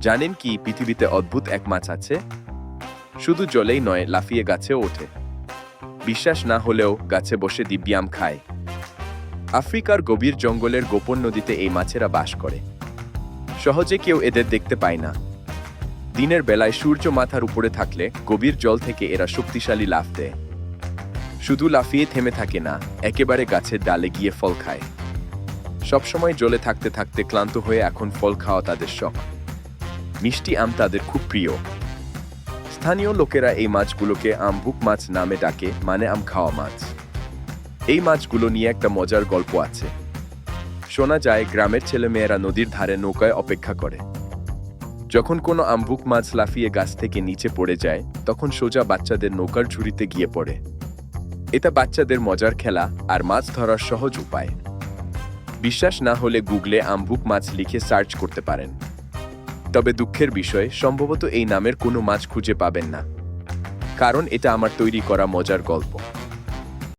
জানেন কি পৃথিবীতে অদ্ভুত এক মাছ আছে? শুধু জলেই নয়, লাফিয়ে গাছেও ওঠে। বিশ্বাস না হলেও গাছে বসে দিব্যাম খায়। আফ্রিকার গভীর জঙ্গলের গোপন নদীতে এই মাছেরা বাস করে। সহজে কেউ এদের দেখতে পায় না। দিনের বেলায় সূর্য মাথার উপরে থাকলে গভীর জল থেকে এরা শক্তিশালী লাফ দেয়। শুধু লাফিয়ে থেমে থাকে না, একেবারে গাছের ডালে গিয়ে ফল খায়। সবসময় জলে থাকতে থাকতে ক্লান্ত হয়ে এখন ফল খাওয়া তাদের শখ। মিষ্টি আম তাদের খুব প্রিয়। স্থানীয় লোকেরা এই মাছগুলোকে আমবুক মাছ নামে ডাকে মানে আম খাওয়া মাছ। এই মাছগুলো নিয়ে একটা মজার গল্প আছে। শোনা যায়, গ্রামের ছেলেমেয়েরা নদীর ধারে নৌকায় অপেক্ষা করে। যখন কোনো আমবুক মাছ লাফিয়ে গাছ থেকে নিচে পড়ে যায়, তখন সোজা বাচ্চাদের নৌকার ঝুড়িতে গিয়ে পড়ে। এটা বাচ্চাদের মজার খেলা আর মাছ ধরার সহজ উপায়। বিশ্বাস না হলে গুগলে আমবুক মাছ লিখে সার্চ করতে পারেন। তবে দুঃখের বিষয়ে, সম্ভবত এই নামের কোনো মাছ খুঁজে পাবেন না। কারণ এটা আমার তৈরি করা মজার গল্প।